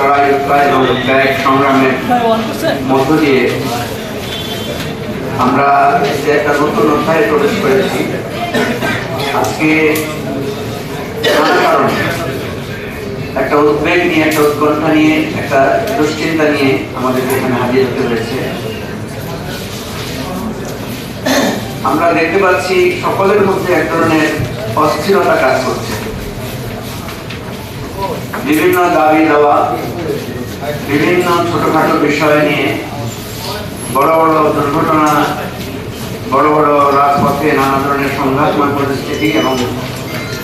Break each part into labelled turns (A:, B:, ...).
A: চড়াই উৎরাই এবং ত্যাগ সংগ্রামের মধ্য দিয়ে আমরা যে একটা নতুন অধ্যায়ে প্রবেশ করেছি। আজকে কারণে একটা উদ্বেগ নিয়ে একটা উৎকণ্ঠা নিয়ে একটা দুশ্চিন্তা নিয়ে আমাদের এখানে হাজির হতে হয়েছে। আমরা দেখতে পাচ্ছি সকলের মধ্যে এক ধরনের অস্থিরতা কাজ করছে। বিভিন্ন দাবি দেওয়া বিভিন্ন ছোটখাটো বিষয় নিয়ে বড় বড় দুর্ঘটনা, বড় বড় রাজপথে নানা ধরনের সংঘাতময় পরিস্থিতি এবং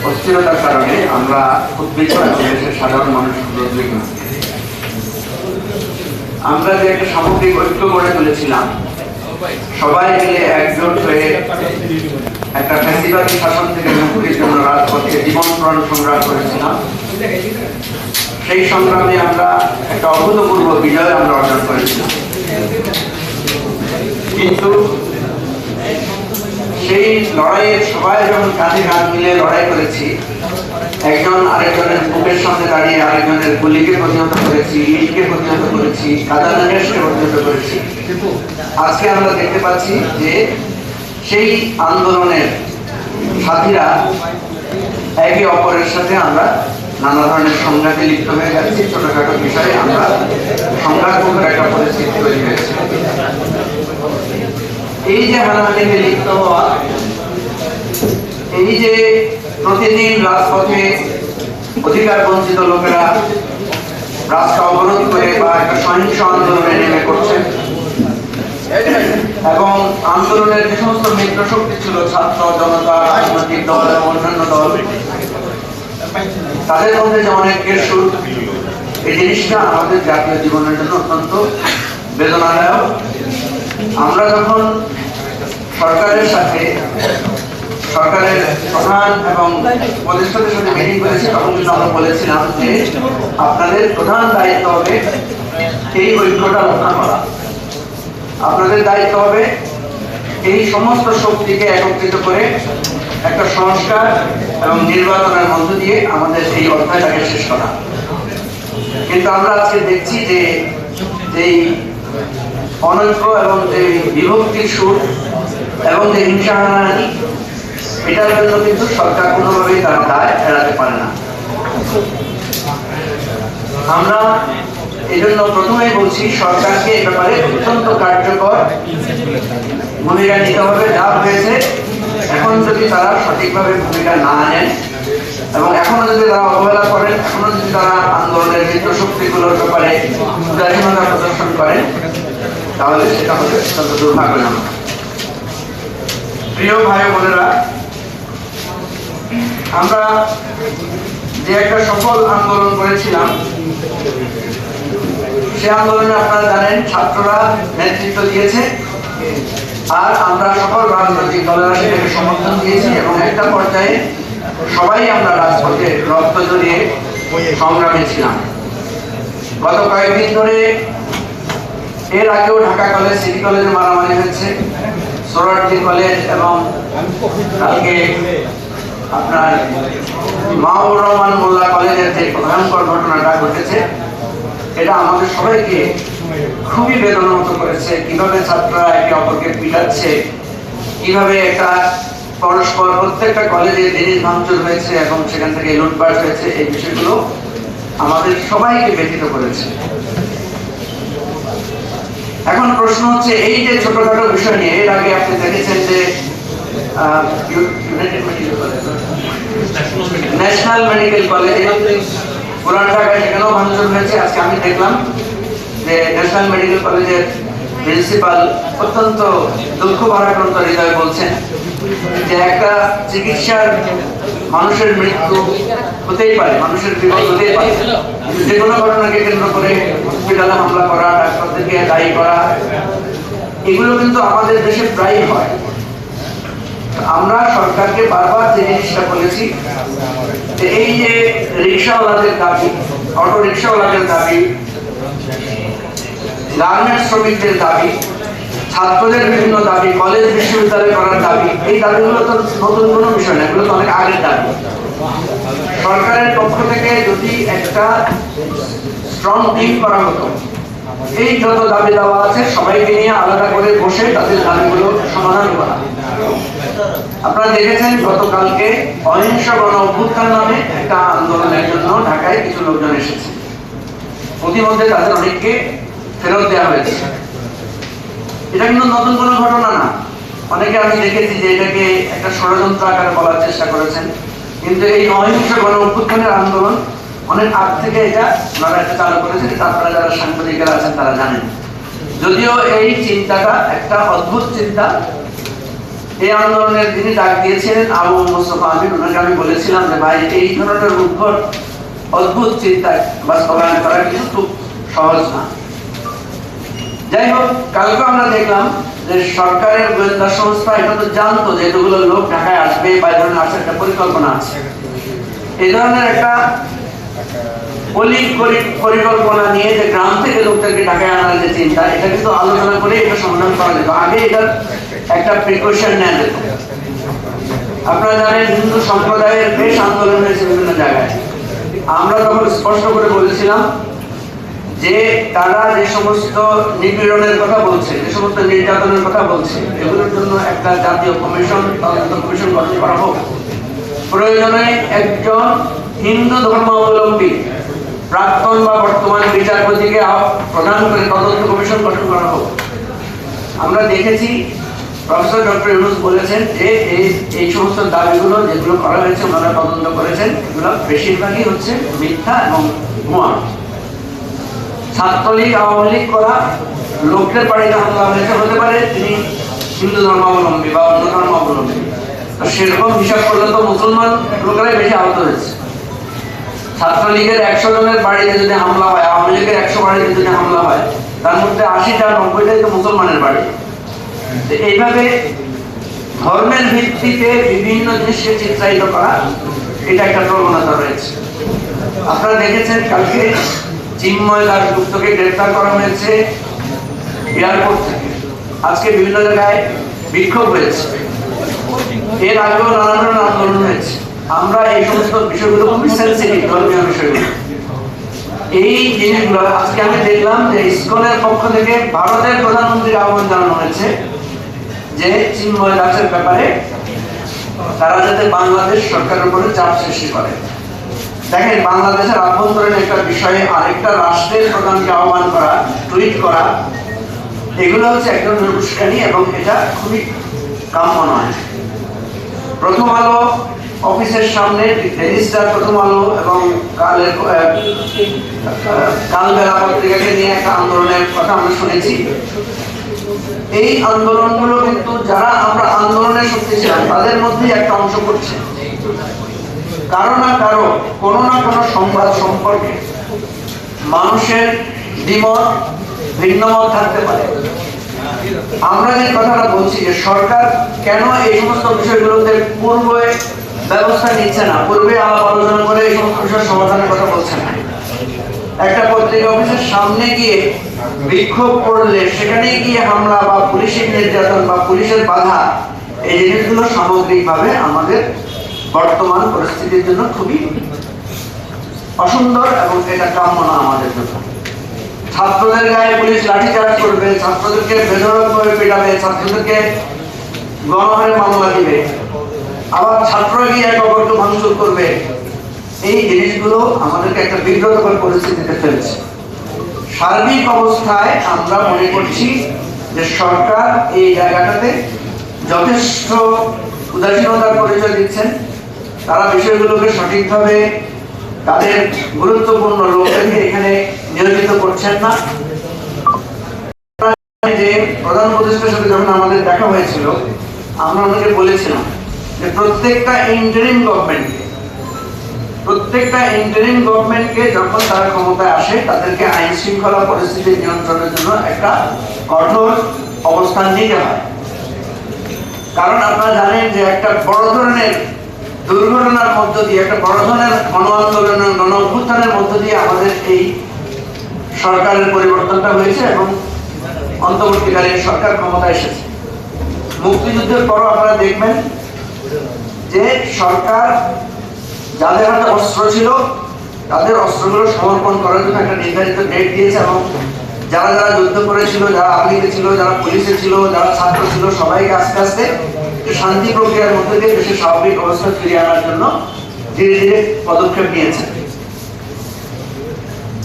A: অস্থিরতার কারণে আমরা উদ্বিগ্ন দেশের সাধারণ মানুষ উদ্বিগ্ন আমরা যে একটা সামগ্রিক ঐক্য গড়ে তুলেছিলাম, সবাই মিলে একজোট হয়ে একটা ফ্যাসিবাদী শাসন থেকে মুক্তির জন্য রাজপথে জীবন প্রাণ সংগ্রাম করেছিলাম। সেই সংগ্রামে আমরা একটা অভূতপূর্ব বিজয় আমরা অর্জন করেছিলাম। কিন্তু সেই লড়াইয়ের সবাই যখন কাঁধে কাঁধ মিলে লড়াই করেছি, একজন আরেকজনের বুকের সামনে দাঁড়িয়ে আরেকজনের গুলিকে প্রতিহত করেছি, ইটকে প্রতিহত করেছি, কাদা কাদানানেশকে প্রতিহত করেছি। আজকে আমরা দেখতে পাচ্ছি যে সেই আন্দোলনের সাথীরা একে অপরের সাথে আমরা নানা ধরনের সংঘাতে লিপ্ত হয়ে যাচ্ছি ছোটখাটো বিষয়ে আমরা সংঘাতমুখর একটা পরিস্থিতি তৈরি হয়েছে। এই যে হানাহানিতে লিপ্ত হওয়া, এই যে প্রতিদিন রাজপথে অধিকার বঞ্চিত লোকেরা রাস্তা অবরোধ করে বা একটা সহিংস আন্দোলনে নেমে করছে এবং আন্দোলনের যে সমস্ত মিত্র শক্তি ছিল, ছাত্র, জনতা, রাজনৈতিক দল এবং অন্যান্য দল তাদের মধ্যে যে অনেকের সুর, এই জিনিসটা আমাদের জাতীয় জীবনের জন্য অত্যন্ত বেদনাদায়ক। আমরা যখন সরকারের সাথে, সরকারের প্রধান এবং উপদেষ্টাদের সাথে মিটিং করেছি, তখন কিন্তু আমরা বলেছিলাম যে আপনাদের প্রধান দায়িত্ব হবে এই ঐক্যটা রক্ষা করা। আপনাদের দায়িত্ব হবে এই সমস্ত শক্তিকে একত্রিত করে একটা সংস্কার এবং নির্বাচনের মধ্য দিয়ে আমাদের এই অধ্যায়টাকে শেষ করা। কিন্তু আমরা আজকে দেখছি যে এই অনৈক্য এবং যে বিভক্তির সুর এবং যে হিংসা হানাহানি, এটার জন্য কিন্তু সরকার কোনোভাবেই তার দায় এড়াতে পারে না। আমরা এই জন্য প্রথমেই বলছি, সরকারকে এ ব্যাপারে অত্যন্ত কার্যকর ভূমিকা নিতে হবে। যা হয়েছে এখন যদি তারা সঠিকভাবে ভূমিকা না নেন এবং এখনও যদি তারা অবহেলা করেন, এখনও যদি তারা আন্দোলনের মিত্র শক্তিগুলোর ব্যাপারে উদাসীনতা প্রদর্শন করেন, তাহলে সেটা হবে অত্যন্ত দুর্ভাগ্যজনক। প্রিয় ভাই বোনেরা, আমরা যে একটা সফল আন্দোলন করেছিলাম, সে আন্দোলনে আপনারা জানেন ছাত্ররা নেতৃত্ব দিয়েছে। আর আমরা সকল রাজনৈতিক দলেরা সমর্থন দিয়েছি এবং একটা পর্যায়ে সবাই আমরা রাজপথে রক্ত জড়িয়ে সংগ্রামে ছিলাম। গত কয়েকদিন ধরে এর আগেও ঢাকা কলেজ, সিটি কলেজে মারামারি হয়েছে সোরারজি কলেজ এবং কালকে আপনার মাহবুর রহমান মোল্লা কলেজের যে ভয়ঙ্কর ঘটনাটা ঘটেছে, এটা আমাদের সবাইকে খুবই বেদনামত করেছে। কীভাবে ছাত্ররা একে অপরকে পিটাচ্ছে, কীভাবে একটা পরস্পর, প্রত্যেকটা কলেজে জিনিস ভাঙচুর হয়েছে এবং সেখান থেকে লুটপাট হয়েছে, এই বিষয়গুলো আমাদের সবাইকে ব্যথিত করেছে। এখন প্রশ্ন হচ্ছে, এই যে ছোটখাটো বিষয় নিয়ে, এর আগে আপনি দেখেছেন যে ন্যাশনাল মেডিকেল কলেজে পুরান ঢাকায় সেখানেও ভাঙচুর হয়েছে, আজকে আমি দেখলাম। যে ন্যাশনাল মেডিকেল কলেজের প্রিন্সিপাল অত্যন্ত দুঃখ ভারাক্রান্ত হৃদয় বলছেন যে একটা চিকিৎসার মানুষের মৃত্যু হতেই পারে, মানুষের বিপদ হতেই পারে। যে কোনো ঘটনাকে কেন্দ্র করে হসপিটালে হামলা করা, ডাক্তারদেরকে দায়ী করা, এগুলো কিন্তু আমাদের দেশে প্রায়ই হয়। আমরা সরকারকে বারবার যে জিনিসটা বলেছি এই যে রিক্সাওয়ালাদের দাবি, অটো রিক্সাওয়ালাদের দাবি গার্মেন্টস শ্রমিকদের দাবি, ছাত্রদের বিভিন্ন দাবি কলেজ বিশ্ববিদ্যালয় করার দাবি, এই দাবিগুলো তো নতুন কোনো বিষয় না, এগুলো তো অনেক আগের দাবি। সরকারের পক্ষ থেকে যদি একটা স্ট্রং টিম করা হতো, এই যত দাবি দেওয়া আছে, সবাইকে নিয়ে আলাদা করে বসে তাদের দাবিগুলো সমাধান করা। আপনারা দেখেছেন, গতকালকে অহিংস গণ অভ্যুত্থান নামে একটা আন্দোলনের জন্য ঢাকায় কিছু লোকজন এসেছে। প্রতিমধ্যে তাদের অনেককে ফেরত দেওয়া হয়েছে। এটা কিন্তু নতুন কোনো ঘটনা না। অনেকে আমি দেখেছি যে এটাকে একটা ষড়যন্ত্র আকারে বলার চেষ্টা করেছেন। কিন্তু এই অহিংস গণ অভ্যুত্থানের আন্দোলন অনেক আগ থেকে এটা চালু যারা সাংবাদিকেরা আছেন তারা জানেন। যদিও এই চিন্তাটা একটা অদ্ভুত চিন্তা। এই আন্দোলনের যিনি ডাক দিয়েছিলেন আবু মোস্তফা আমিন ওনাকে আমি বলেছিলাম যে, ভাই, এই ধরনের উদ্ভট, অদ্ভুত চিন্তা বাস্তবায়ন করা কিন্তু খুব সহজ না। যাই হোক কালকে আমরা দেখলাম যে সরকারের গোয়েন্দা সংস্থা, এটা তো জানতো যে এতগুলো লোক ঢাকায় আসবে বা এই ধরনের আসার একটা পরিকল্পনা আছে। এই ধরনের একটা পরিকল্পনা নিয়ে যে গ্রাম থেকে লোকদেরকে ঢাকায় আনার যে চিন্তা, এটা কিন্তু আলোচনা করে এটা সমাধান করা যেত। আগে এটার একটা প্রিকশন নেওয়া যেত। আপনারা জানেন, হিন্দু সম্প্রদায়ের বেশ আন্দোলন হয়েছে বিভিন্ন জায়গায়। আমরা তখন স্পষ্ট করে বলেছিলাম যে তারা যে সমস্ত নিপীড়নের কথা বলছে, যে সমস্ত নির্যাতনের কথা বলছে, এগুলোর জন্য একটা জাতীয় কমিশন তদন্ত কমিশন গঠন করা হোক। প্রয়োজনে একজন হিন্দু ধর্মাবলম্বী, প্রাক্তন বা বর্তমান বিচারপতিকে প্রদান করে তদন্ত কমিশন গঠন করা হোক। আমরা দেখেছি প্রফেসর ডক্টর ইউনুস বলেছেন যে এই এই সমস্ত দাবিগুলো যেগুলো করা হয়েছে, ওনারা তদন্ত করেছেন, এগুলো বেশিরভাগই হচ্ছে মিথ্যা এবং ভুয়া ছাত্রলীগ, আওয়ামী লীগ করা লোকদের বাড়িতে হামলা হয়েছে হতে পারে তিনি হিন্দু ধর্মাবলম্বী বা অন্য ধর্মাবলম্বী। সেরকম হিসাব করলে তো মুসলমান লোকেরাই বেশি আহত হয়েছে। ছাত্রলীগের একশো জনের বাড়িতে যদি হামলা হয়, আওয়ামী লীগের একশো বাড়িতে যদি হামলা হয়, তার মধ্যে আশিটা, নব্বইটাই তো মুসলমানের বাড়ি। এইভাবে ধর্মের ভিত্তিতে বিভিন্ন জিনিসকে চিত্রায়িত করা, এটা একটা প্রবণতা রয়েছে। আপনারা দেখেছেন কালকে চিন্ময় দাসগুপ্তকে গ্রেফতার করা হয়েছে এয়ারপোর্ট থেকে। আজকে বিভিন্ন জায়গায় বিক্ষোভ হয়েছে। এর আগেও নানা ধরনের আন্দোলন হয়েছে। আমরা এই সমস্ত বিষয়গুলো খুবই সেন্সিটিভ ধর্মীয় বিষয়গুলো। এই জিনিসগুলো আজকে আমি দেখলাম যে ইসকনের পক্ষ থেকে ভারতের প্রধানমন্ত্রীর আহ্বান জানানো হয়েছে যে চিন্ময় দাসের ব্যাপারে তারা যাতে বাংলাদেশ সরকারের উপরে চাপ সৃষ্টি করে। দেখেন, বাংলাদেশের আভ্যন্তরীণ একটা বিষয়ে আরেকটা রাষ্ট্রের প্রধানকে আহ্বান করা, টুইট করা, এগুলো হচ্ছে একদম উস্কানি এবং এটা খুবই কাম্য নয়। প্রথম আলো অফিসের সামনে রেজিস্টার প্রথম আলো এবং কালের কালবেলা পত্রিকাকে নিয়ে একটা আন্দোলনের কথা আমরা শুনেছি। এই আন্দোলনগুলো কিন্তু যারা আমরা আন্দোলনের শক্তি ছিলাম, তাদের মধ্যেই একটা অংশ করছে কারও না কারও, কোনো না কোনো সংবাদ সম্পর্কে মানুষের দ্বিমত, ভিন্নমত থাকতে পারে। আমরা যে কথাটা বলছি যে সরকার কেন এই সমস্ত বিষয়গুলোতে পূর্বে ব্যবস্থা নিচ্ছে না, পূর্বে আলাপ আলোচনা করে এই সমস্ত বিষয়ের সমাধানের কথা বলছে না। একটা পত্রিকা অফিসের সামনে গিয়ে বিক্ষোভ করলে সেখানে গিয়ে হামলা বা পুলিশের নির্যাতন বা পুলিশের বাধা, এই জিনিসগুলো সামগ্রিকভাবে আমাদের বর্তমান পরিস্থিতির জন্য খুবই অসুন্দর এবং এটা কাম্য না আমাদের জন্য। ছাত্রদের গায়ে পুলিশ লাঠিচার্জ করবে, ছাত্রদেরকে বেধরকভাবে পেটাবে, ছাত্রদেরকে গণহারে মামলা দিবে। আবার ছাত্ররা গিয়ে এক অপরকে ভাঙচুর করবে। এই জিনিসগুলো আমাদেরকে একটা বিব্রতকর পরিস্থিতিতে ফেলছে। সার্বিক অবস্থায় আমরা মনে করছি যে সরকার এই জায়গাটাতে যথেষ্ট উদাসীনতার পরিচয় দিচ্ছেন। তারা বিষয়গুলোকে সঠিকভাবে তাদের গুরুত্বপূর্ণ লোকদেরকে এখানে নিয়োজিত করছেন না। যে সাথে যখন আমাদের দেখা হয়েছিল, আমরা ওনাকে বলেছিলাম যে প্রত্যেকটা ইন্টারিম গভর্নমেন্টকে প্রত্যেকটা ইন্টারিম গভর্নমেন্টকে যখন তারা ক্ষমতায় আসে, তাদেরকে আইন শৃঙ্খলা পরিস্থিতি নিয়ন্ত্রণের জন্য একটা কঠোর অবস্থান নিতে হয়। কারণ আপনারা জানেন যে একটা বড় ধরনের দুর্ঘটনার মধ্য দিয়ে, একটা বড় ধরনের গণ আন্দোলনের গণ অভ্যুত্থানের মধ্য দিয়ে আমাদের এই সরকারের পরিবর্তনটা হয়েছে এবং অন্তর্বর্তীকালীন সরকার ক্ষমতায় এসেছে। মুক্তিযুদ্ধের পরও আপনারা দেখবেন যে সরকার যাদের হাতে অস্ত্র ছিল, তাদের অস্ত্রগুলো সমর্পণ করার জন্য একটা নির্ধারিত ডেট দিয়েছে এবং যারা যারা যুদ্ধ করেছিল, যারা আর্মিতে ছিল, যারা পুলিশে ছিল, যারা ছাত্র ছিল, সবাইকে আস্তে আস্তে শান্তি প্রক্রিয়ার মধ্যে দিয়ে দেশের স্বাভাবিক অবস্থা ফিরিয়ে আনার জন্য ধীরে ধীরে পদক্ষেপ নিয়েছে।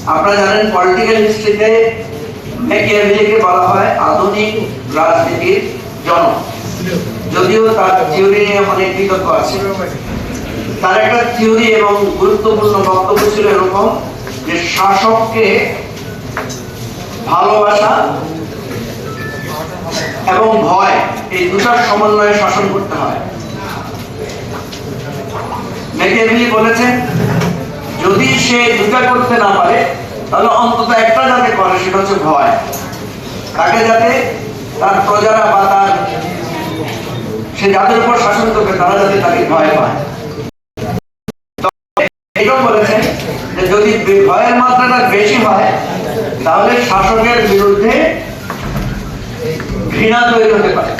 A: আপনারা জানেন পলিটিক্যাল হিস্ট্রিতে বলা হয় আধুনিক রাজনীতির জনক। যদিও তার থিওরি নিয়ে অনেক বিতর্ক আছে। তার একটা থিওরি এবং গুরুত্বপূর্ণ বক্তব্য ছিল এরকম যে শাসককে ভালোবাসা এবং ভয়, এই দুটার সমন্বয়ে শাসন করতে হয়। ম্যাকিয়াভেলি বলেছেন যদি সে দুটা করতে না পারে, তাহলে অন্তত একটা যাতে করে, সেটা হচ্ছে ভয়। তাকে যাতে তার প্রজারা বা তার সে যাদের উপর শাসন করবে, তারা যাতে তাকে ভয় পায়। এটাও বলেছেন যে যদি ভয়ের মাত্রাটা বেশি হয়, তাহলে শাসকের বিরুদ্ধে ঘৃণা তৈরি হতে পারে